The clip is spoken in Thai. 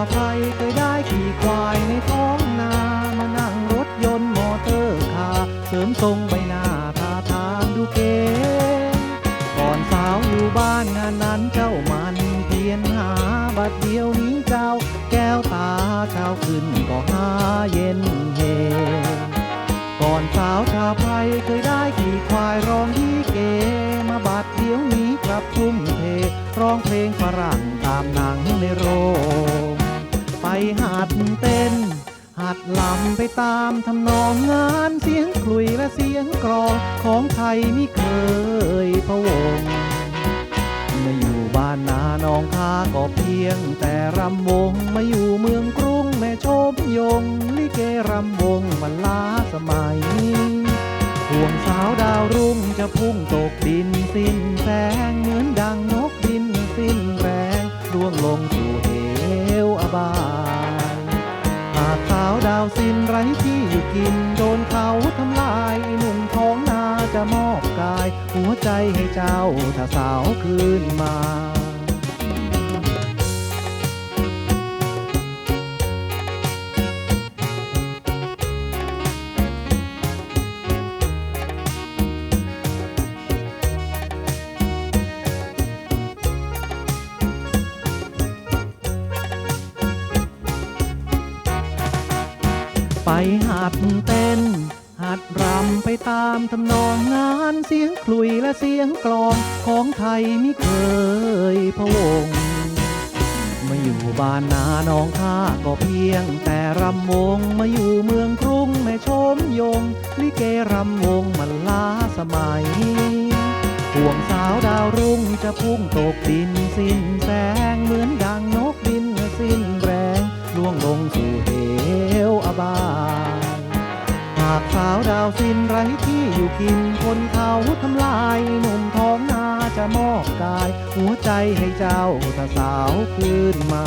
าวชาวไทยเคยได้ขี่ควายในท้องนา มานั่งรถยนต์มอเตอร์คาเสริมทรงใบหน้าท่าทางดูเก๋ก่อนสาวอยู่บ้านงานนั้นเจ้ามันเพียนหาบัดเดียวนี้เจ้า แก้วตาเช้าขึ้นก็หาเย็นเฮก่อนสาวชาวไทยเคยได้ขี่ควายร้องที่เกมาบัดเดียวนี้กลับทุ่มเทร้องเพลงฝรั่งตามหนังในโรง ลำไปตามทำนองงานเสียงคลุยและเสียงกรองของไทยไม่เคยพะวงมาอยู่บ้านนาน้องคาก็เพียง แต่รำวงมาอยู่เมืองกรุงแม่ชมยง ลิเกรำวงมันล้าสมัยห่วงสาวดาวรุ่งจะพุ่งตกดินสิ้นากขาวดาวสิ้นไร้ที่อยู่กิน โดนเขาทำลายหนุ่มท้องนาจะมอบกาย หัวใจให้เจ้าถ้าสาวคืนมา ไปหัดเต้น หัดรำไปตามทำนองงานเสียงคลุยและเสียงกลองของไทยไม่เคยพะวงมาอยู่บ้านนาน้องข้าก็เพียง แต่รำวงมาอยู่เมืองกรุงแม่ชมยง ลิเกรำวงมันล้าสมัยห่วงสาวดาวรุ่งจะพุ่งตกดินสิ้นแสงเหมือนากสาวดาวสิ้นไรที่อยู่กินคนเขาทำลายหนุ่มท้องนาจะมอบกาย หัวใจให้เจ้าถ้าสาวคืนมา